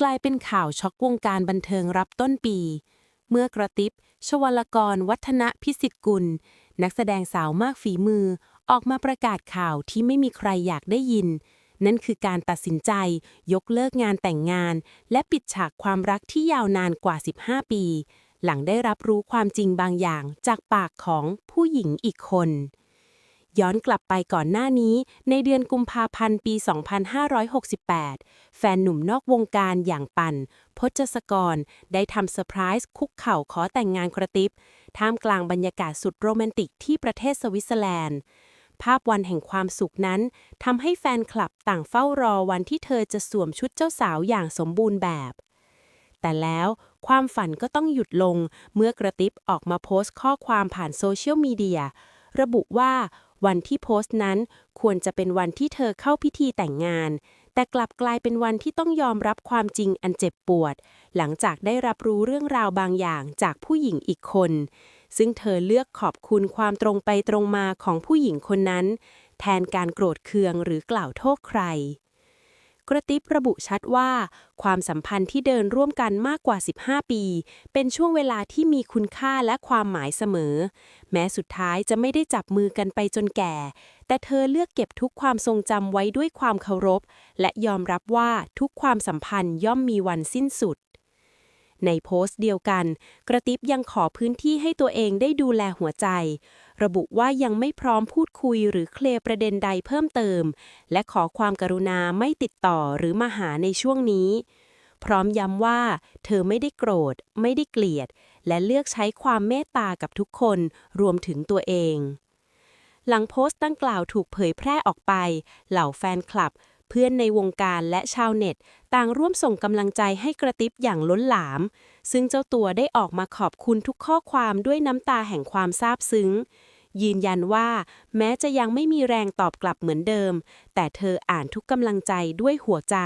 กลายเป็นข่าวช็อกวงการบันเทิงรับต้นปี เมื่อกระติบชวลกร วัฒนพิสิทธิ์กุล นักแสดงสาวมากฝีมือออกมาประกาศข่าวที่ไม่มีใครอยากได้ยิน นั่นคือการตัดสินใจยกเลิกงานแต่งงาน และปิดฉากความรักที่ยาวนานกว่า 15 ปี หลังได้รับรู้ความจริงบางอย่างจากปากของผู้หญิงอีกคน ย้อนกลับไปก่อนหน้านี้ ในเดือนกุมภาพันธ์ปี 2568 แฟนหนุ่มนอกวงการอย่างปันพจสกร ได้ทำเซอร์ไพรส์คุกเข่าขอแต่งงานกระติบ ท่ามกลางบรรยากาศสุดโรแมนติกที่ประเทศสวิตเซอร์แลนด์ ภาพวันแห่งความสุขนั้นทำให้แฟนคลับต่างเฝ้ารอวันที่เธอจะสวมชุดเจ้าสาวอย่างสมบูรณ์แบบ แต่แล้วความฝันก็ต้องหยุดลงเมื่อกระติบออกมาโพสต์ข้อความผ่านโซเชียลมีเดียระบุว่า วันที่โพสต์นั้นควรจะเป็นวันที่เธอเข้าพิธีแต่งงาน แต่กลับกลายเป็นวันที่ต้องยอมรับความจริงอันเจ็บปวด หลังจากได้รับรู้เรื่องราวบางอย่างจากผู้หญิงอีกคน ซึ่งเธอเลือกขอบคุณความตรงไปตรงมาของผู้หญิงคนนั้น แทนการโกรธเคืองหรือกล่าวโทษใคร กระติบระบุชัดว่า ความสัมพันธ์ที่เดินร่วมกันมากกว่า 15 ปี เป็นช่วงเวลาที่มีคุณค่าและความหมายเสมอ แม้สุดท้ายจะไม่ได้จับมือกันไปจนแก่ แต่เธอเลือกเก็บทุกความทรงจำไว้ด้วยความเคารพ และยอมรับว่าทุกความสัมพันธ์ย่อมมีวันสิ้นสุด ในโพสต์เดียวกัน กระติบยังขอพื้นที่ให้ตัวเองได้ดูแลหัวใจ ระบุว่ายังไม่พร้อมพูดคุยหรือเคลียร์ประเด็นใดเพิ่มเติม และขอความกรุณาไม่ติดต่อหรือมาหาในช่วงนี้ พร้อมย้ำว่า เธอไม่ได้โกรธ ไม่ได้เกลียด และเลือกใช้ความเมตตากับทุกคนรวมถึงตัวเอง หลังโพสต์ดังกล่าวถูกเผยแพร่ออกไป เหล่าแฟนคลับ เพื่อนในวงการและชาวเน็ต ต่างร่วมส่งกำลังใจให้กระติบอย่างล้นหลาม ซึ่งเจ้าตัวได้ออกมาขอบคุณทุกข้อความด้วยน้ำตาแห่งความซาบซึ้ง ยืนยันว่า แม้จะยังไม่มีแรงตอบกลับเหมือนเดิม แต่เธออ่านทุกกำลังใจด้วยหัวใจ